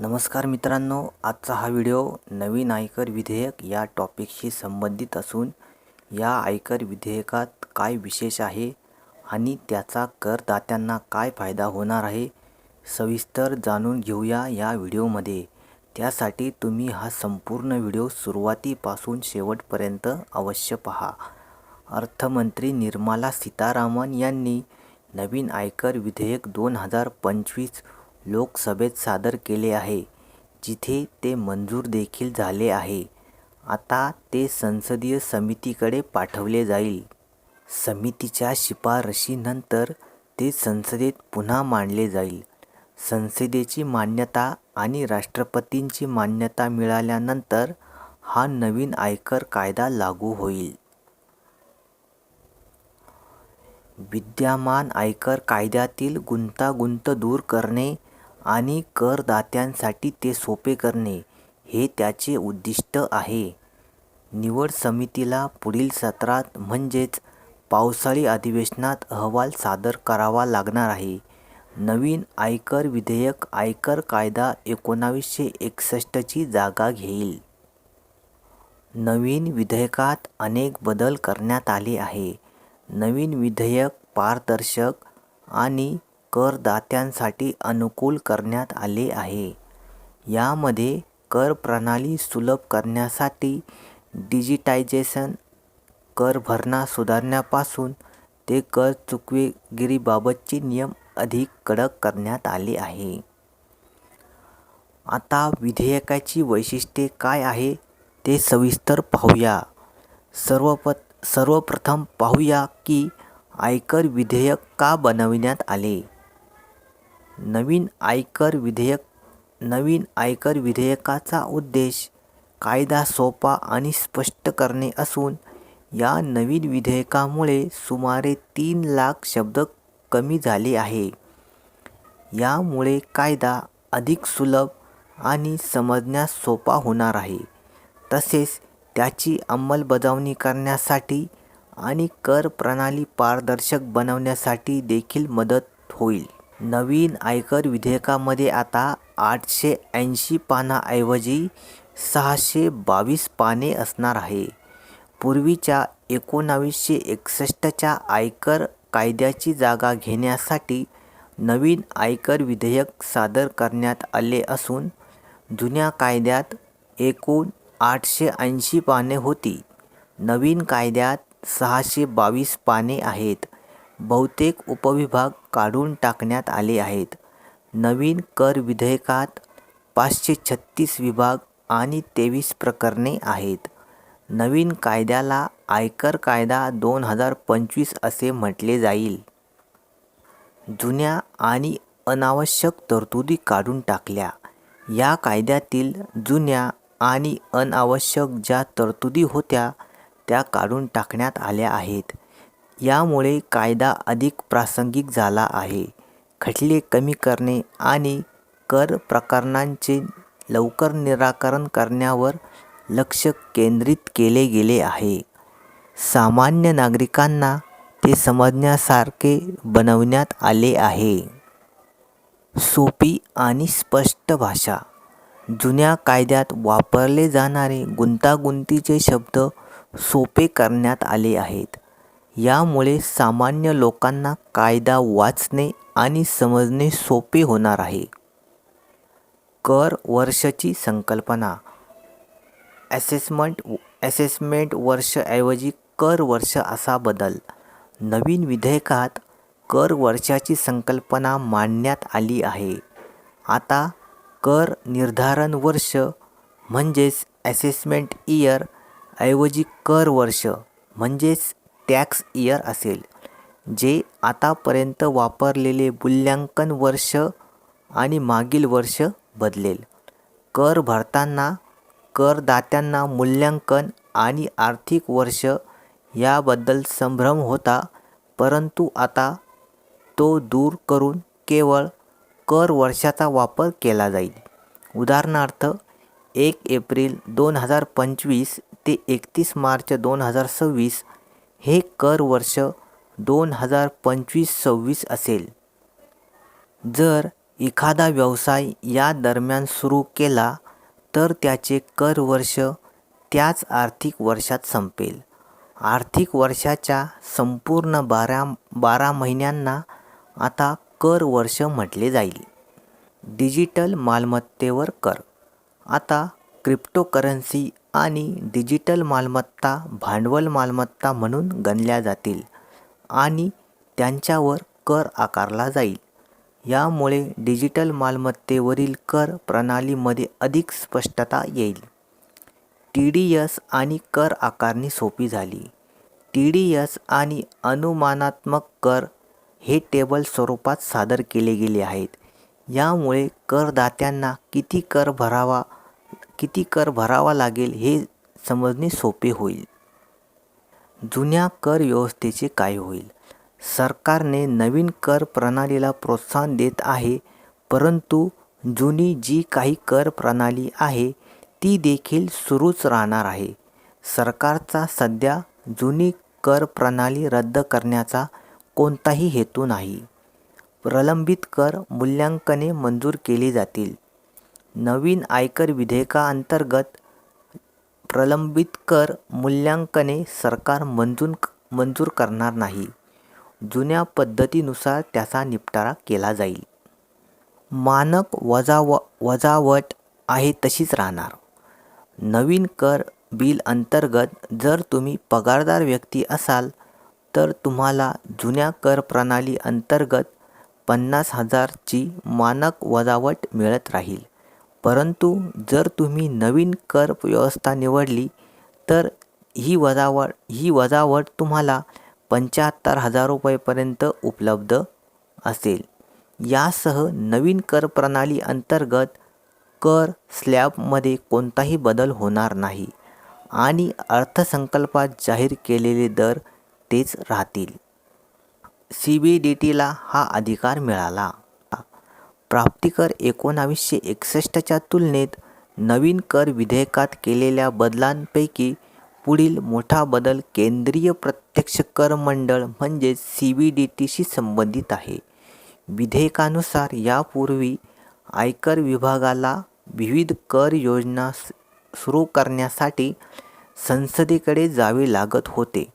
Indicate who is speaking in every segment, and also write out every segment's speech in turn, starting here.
Speaker 1: नमस्कार मित्रांनो आजचा हा व्हिडिओ नवीन आयकर विधेयक या टॉपिकशी संबंधित असून या आयकर विधेयकात काय विशेष आहे आणि त्याचा करदात्यांना काय फायदा होणार आहे सविस्तर जाणून घेऊया या व्हिडिओमध्ये. त्यासाठी तुम्ही हा संपूर्ण व्हिडिओ सुरुवातीपासून शेवटपर्यंत अवश्य पहा. अर्थमंत्री निर्मला सीतारामन यांनी नवीन आयकर विधेयक दोन हजार पंचवीस लोकसभेत सादर केले आहे जिथे ते मंजूर देखील झाले आहे. आता ते संसदीय समितीकडे पाठवले जाईल. समितीच्या शिफारशीनंतर ते संसदेत पुन्हा मांडले जाईल. संसदेची मान्यता आणि राष्ट्रपतींची मान्यता मिळाल्यानंतर हा नवीन आयकर कायदा लागू होईल. विद्यमान आयकर कायद्यातील गुंतागुंत दूर करणे आणि करदात्यांसाठी ते सोपे करणे हे त्याचे उद्दिष्ट आहे. निवड समितीला पुढील सत्रात म्हणजेच पावसाळी अधिवेशनात अहवाल सादर करावा लागणार आहे. नवीन आयकर विधेयक आयकर कायदा एकोणावीसशे एकसष्टची जागा घेईल. नवीन विधेयकात अनेक बदल करण्यात आले आहे. नवीन विधेयक पारदर्शक आणि करदात्यांसाठी अनुकूल करण्यात आले आहे. यामध्ये कर प्रणाली सुलभ करण्यासाठी डिजिटायझेशन कर भरणा सुधारण्यापासून ते कर चुकवेगिरीबाबतचे नियम अधिक कडक करण्यात आले आहे. आता विधेयकाची वैशिष्ट्ये काय आहे ते सविस्तर पाहूया. सर्वप सर्वप्रथम पाहूया की आयकर विधेयक का बनविण्यात आले. नवीन आयकर विधेयक नवीन आयकर विधेयकाचा उद्देश कायदा सोपा आणि स्पष्ट करणे असून या नवीन विधेयकामुळे सुमारे तीन लाख शब्द कमी झाले आहे. यामुळे कायदा अधिक सुलभ आणि समजण्यास सोपा होणार आहे. तसेच त्याची अंमलबजावणी करण्यासाठी आणि कर प्रणाली पारदर्शक बनवण्यासाठी देखील मदत होईल. नवीन आयकर विधेयकामध्ये आता आठशे ऐंशी पानाऐवजी सहाशे बावीस पाने असणार आहे. पूर्वीच्या एकोणावीसशे एकसष्टच्या आयकर कायद्याची जागा घेण्यासाठी नवीन आयकर विधेयक सादर करण्यात आले असून जुन्या कायद्यात एकूण आठशे ऐंशी पाने होती. नवीन कायद्यात सहाशे बावीस पाने आहेत. बहुतेक उपविभाग काढून टाकण्यात आले आहेत. नवीन कर विधेयकात पाचशे छत्तीस विभाग आणि तेवीस प्रकरणे आहेत. नवीन कायद्याला आयकर कायदा दोन हजार पंचवीस असे म्हटले जाईल. जुन्या आणि अनावश्यक तरतुदी काढून टाकल्या. या कायद्यातील जुन्या आणि अनावश्यक ज्या तरतुदी होत्या त्या काढून टाकण्यात आल्या आहेत. यामुळे कायदा अधिक प्रासंगिक झाला आहे. खटले कमी करणे आणि कर प्रकरणांचे लवकर निराकरण करण्यावर लक्ष केंद्रित केले गेले आहे. सामान्य नागरिकांना ते समजण्यासारखे बनवण्यात आले आहे. सोपी आणि स्पष्ट भाषा. जुन्या कायद्यात वापरले जाणारे गुंतागुंतीचे शब्द सोपे करण्यात आले आहेत. यामुळे सामान्य लोकांना कायदा वाचणे आणि समजणे सोपे होणार आहे. कर वर्षाची संकल्पना. ॲसेसमेंट ॲसेसमेंट वर्षऐवजी कर वर्ष असा बदल. नवीन विधेयकात कर वर्षाची संकल्पना मांडण्यात आली आहे. आता कर निर्धारण वर्ष म्हणजेच ॲसेसमेंट इयर ऐवजी कर वर्ष म्हणजेच टॅक्स इयर असेल जे आतापर्यंत वापरलेले मूल्यांकन वर्ष आणि मागील वर्ष बदलेल. कर भरताना करदात्यांना मूल्यांकन आणि आर्थिक वर्ष याबद्दल संभ्रम होता परंतु आता तो दूर करून केवळ कर वर्षाचा वापर केला जाईल. उदाहरणार्थ एक एप्रिल दोन हजार पंचवीस ते एकतीस मार्च दोन हजार सव्वीस हे कर वर्ष दोन हजार पंचवीस सव्वीस असेल जर एखादा व्यवसाय या दरम्यान सुरू केला तर त्याचे कर वर्ष त्याच आर्थिक वर्षात संपेल. आर्थिक वर्षाच्या संपूर्ण बारा बारा महिन्यांना आता कर वर्ष म्हटले जाईल. डिजिटल मालमत्तेवर कर आता क्रिप्टोकरन्सी आणि डिजिटल मालमत्ता भांडवल मालमत्ता म्हणून गणल्या जातील आणि त्यांच्यावर कर आकारला जाईल. यामुळे डिजिटल मालमत्तेवरील कर प्रणालीमध्ये अधिक स्पष्टता येईल. टी डी एस आणि कर आकारणी सोपी झाली. टी डी एस आणि अनुमानात्मक कर हे टेबल स्वरूपात सादर केले गेले आहेत. यामुळे करदात्यांना किती कर भरावा किती कर भरावा लागेल हे समजणे सोपे होईल. जुन्या कर व्यवस्थेचे काय होईल? सरकारने नवीन कर प्रणालीला प्रोत्साहन देत आहे परंतु जुनी जी काही कर प्रणाली आहे ती देखील सुरूच राहणार आहे. सरकारचा सध्या जुनी कर प्रणाली रद्द करण्याचा कोणताही हेतू नाही. प्रलंबित कर मूल्यांकने मंजूर केली जातील. नवीन आयकर विधेयकाअंतर्गत प्रलंबित कर मूल्यांकने सरकार मंजूर मंजूर करणार नाही. जुन्या पद्धतीनुसार त्याचा निपटारा केला जाईल. मानक वजाव वजावट आहे तशीच राहणार. नवीन कर बिल अंतर्गत जर तुम्ही पगारदार व्यक्ती असाल तर तुम्हाला जुन्या कर प्रणाली अंतर्गत पन्नास हजारची मानक वजावट मिळत राहील. परंतु जर तुम्ही नवीन कर व्यवस्था निवडली तर ही वजावट ही वजावट तुम्हाला पंच्याहत्तर हजार रुपयेपर्यंत उपलब्ध असेल. यासह नवीन कर प्रणाली अंतर्गत कर स्लॅबमध्ये कोणताही बदल होणार नाही आणि अर्थसंकल्पात जाहीर केलेले दर तेच राहतील. सी बी डी टीला हा अधिकार मिळाला. प्राप्तिकर एकोणावीसशे एकसष्टच्या तुलनेत नवीन कर विधेयकात केलेल्या बदलांपैकी पुढील मोठा बदल केंद्रीय प्रत्यक्ष कर मंडळ म्हणजेच सी बी डी टीशी संबंधित आहे. विधेयकानुसार यापूर्वी आयकर विभागाला विविध कर योजना सुरू करण्यासाठी संसदेकडे जावे लागत होते.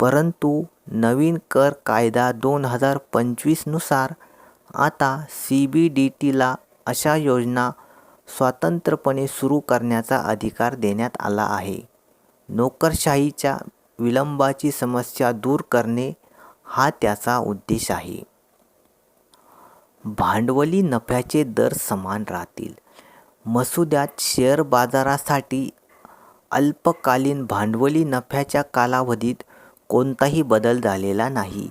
Speaker 1: परंतु नवीन कर कायदा दोन हजार पंचवीसनुसार नुसार आता सीबीडीटीला अशा योजना स्वतंत्रपणे सुरू करण्याचा अधिकार देण्यात आला आहे. नोकरशाहीच्या विलंबाची समस्या दूर करणे हा त्याचा उद्देश आहे. भांडवली नफ्याचे दर समान राहतील. मसुद्यात शेअर बाजारासाठी अल्पकालीन भांडवली नफ्याच्या कालावधीत कोणताही बदल झालेला नाही.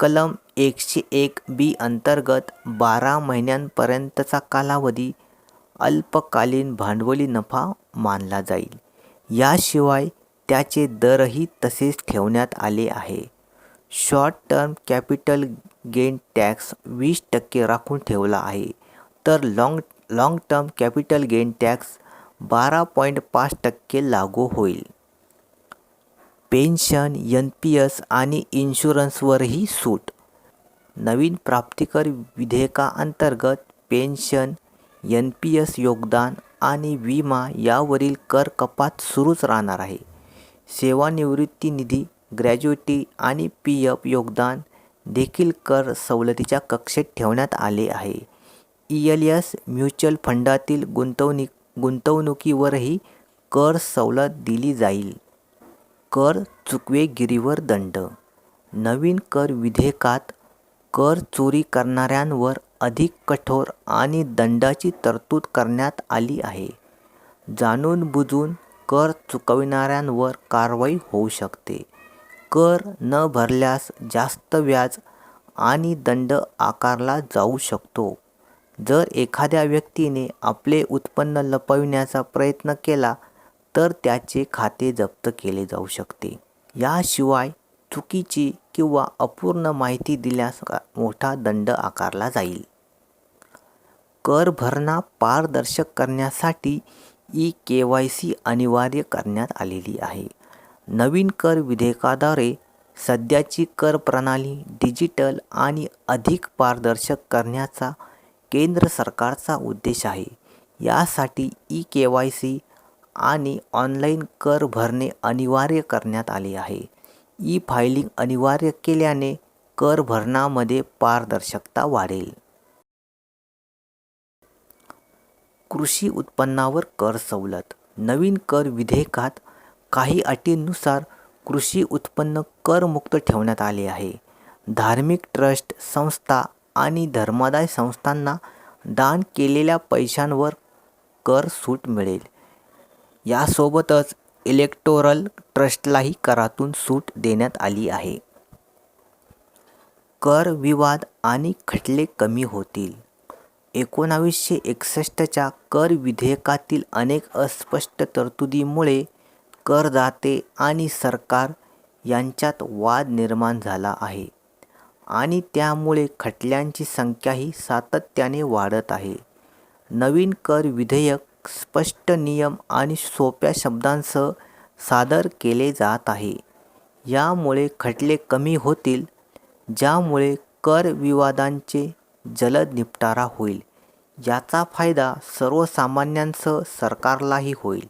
Speaker 1: कलम एकशे एक बी अंतर्गत बारा महिन्यांपर्यंतचा कालावधी अल्पकालीन भांडवली नफा मानला जाईल. याशिवाय त्याचे दरही तसेच ठेवण्यात आले आहे. Short term capital gain tax वीस टक्के राखून ठेवला आहे तर long long term capital gain tax बारा पॉईंट पाच टक्के लागू होईल. पेन्शन, एन पी एस आणि इन्शुरन्सवरही सूट नवीन प्राप्तिकर विधेयकाअंतर्गत पेन्शन, एन पी एस योगदान आणि विमा यावरील कर कपात सुरूच राहणार आहे. सेवानिवृत्ती निधी, ग्रॅच्युइटी आणि पी एफ योगदान देखील कर सवलतीच्या कक्षेत ठेवण्यात आले आहे. ईएलएस म्युच्युअल फंडातील गुंतवणूक गुंतवणुकीवरही कर सवलत दिली जाईल. कर चुकवेगिरीवर दंड नवीन कर विधेयकात कर चोरी करणाऱ्यांवर अधिक कठोर आणि दंडाची तरतूद करण्यात आली आहे. जाणून बुजून कर चुकविणाऱ्यांवर कारवाई होऊ शकते. कर न भरल्यास जास्त व्याज आणि दंड आकारला जाऊ शकतो. जर एखाद्या व्यक्तीने आपले उत्पन्न लपविण्याचा प्रयत्न केला तर त्याचे खाते जप्त केले जाऊ शकते. याशिवाय चुकीची किंवा अपूर्ण माहिती दिल्यास मोठा दंड आकारला जाईल. कर भरणा पारदर्शक करण्यासाठी ई के वाय सी अनिवार्य करण्यात आलेली आहे. नवीन कर विधेयकाद्वारे सध्याची कर प्रणाली डिजिटल आणि अधिक पारदर्शक करण्याचा केंद्र सरकारचा उद्देश आहे यासाठी ई के वाय सी आणि ऑनलाईन कर भरणे अनिवार्य करण्यात आले आहे ई फायलिंग अनिवार्य केल्याने कर भरणामध्ये पारदर्शकता वाढेल. कृषी उत्पन्नावर कर सवलत. नवीन कर विधेयकात काही अटींनुसार कृषी उत्पन्न करमुक्त ठेवण्यात आले आहे. धार्मिक ट्रस्ट संस्था आणि धर्मादाय संस्थांना दान केलेल्या पैशांवर कर सूट मिळेल. यासोबतच इलेक्टोरल ट्रस्टलाही करातून सूट देण्यात आली आहे. कर विवाद आणि खटले कमी होतील. एकोणावीसशे एकसष्टच्या कर विधेयकातील अनेक अस्पष्ट तरतुदीमुळे करदाते आणि सरकार यांच्यात वाद निर्माण झाला आहे आणि त्यामुळे खटल्यांची संख्याही सातत्याने वाढत आहे. नवीन कर विधेयक स्पष्ट नियम आणि सोप्या शब्दांसह सादर केले जात आहे. यामुळे खटले कमी होतील ज्यामुळे कर विवादांचे जलद निपटारा होईल. याचा फायदा सर्वसामान्यांसह सरकारलाही होईल.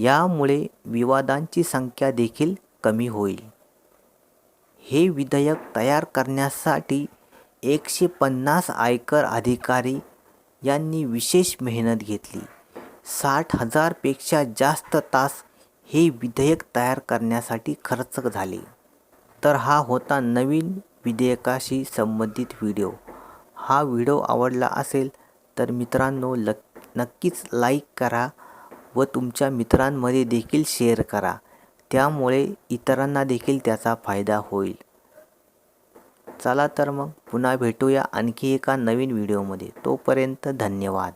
Speaker 1: यामुळे विवादांची संख्या देखील कमी होईल. हे विधेयक तयार करण्यासाठी एकशे पन्नास आयकर अधिकारी यांनी विशेष मेहनत घेतली. साठ हजारपेक्षा जास्त तास हे विधेयक तयार करण्यासाठी खर्च झाले. तर हा होता नवीन विधेयकाशी संबंधित व्हिडिओ. हा व्हिडिओ आवडला असेल तर मित्रांनो लक नक्कीच लाईक करा व तुमच्या मित्रांमध्ये देखील शेअर करा. त्यामुळे इतरांना देखील त्याचा फायदा होईल. चला तर मग पुन्हा भेटूया आणखी एका नवीन व्हिडिओमध्ये. तोपर्यंत धन्यवाद.